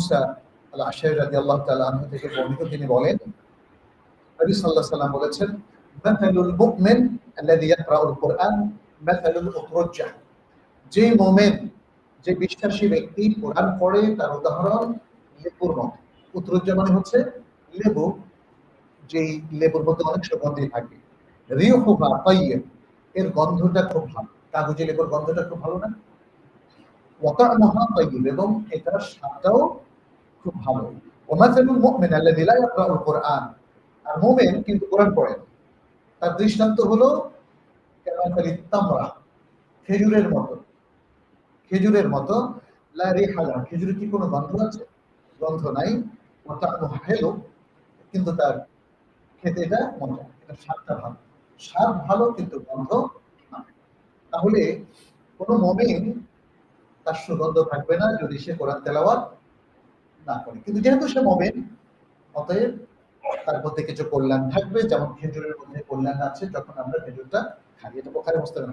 মুসা আশাই রাজি আল্লাহ তাআলা আনহু থেকে বর্ণিত, তিনি বলেন আলাইহি সাল্লাম বলেছেন আল্লাযী ইয়াকরাউল কুরআন যে মুমিন, যে বিশ্বাসী ব্যক্তি কোরআন পড়ে, তার উদাহরণ লেবুর মানে হচ্ছে লেবু, যেই লেবুর মধ্যে অনেক সুগন্ধি থাকে। রিহুহা তাইয়্যিব, এর গন্ধটা খুব ভালো। কাগজে লেবুর গন্ধটা খুব ভালো না? ওয়াতা'মুহা তাইয়্যিব, এবং এটার স্বাদটাও খুব ভালো। ওমাসালুল মুমিন আল্লাযী লা ইয়াকরাউল কুরআন আর মুমিন কিন্তু কোরআন পড়ে। তার দৃষ্টান্ত হলো কামাসালি তামরা, খেজুরের মতো। খেজুরের মতো, লা রিহালা খেজুরের কি কোনো গন্ধ আছে? গন্ধ নাই। ওয়াতা'মুহা হেলো। কিন্তু তার খেতে এটা মজা, এটা স্বাদটা ভালো। স্বাদ ভালো, কিন্তু গন্ধ তাহলে কোনো মমিন তার সুগন্ধ থাকবে না যদি সে কোরআন তেলাওয়াত না করে। কিন্তু যেহেতু সে মমিন, অতএব তার মধ্যে কিছু কল্যাণ থাকবে। যেমন খেজুরের মধ্যে কল্যাণ আছে, যখন আমরা খেজুরটা খাই এটা বোখারে মুসলিম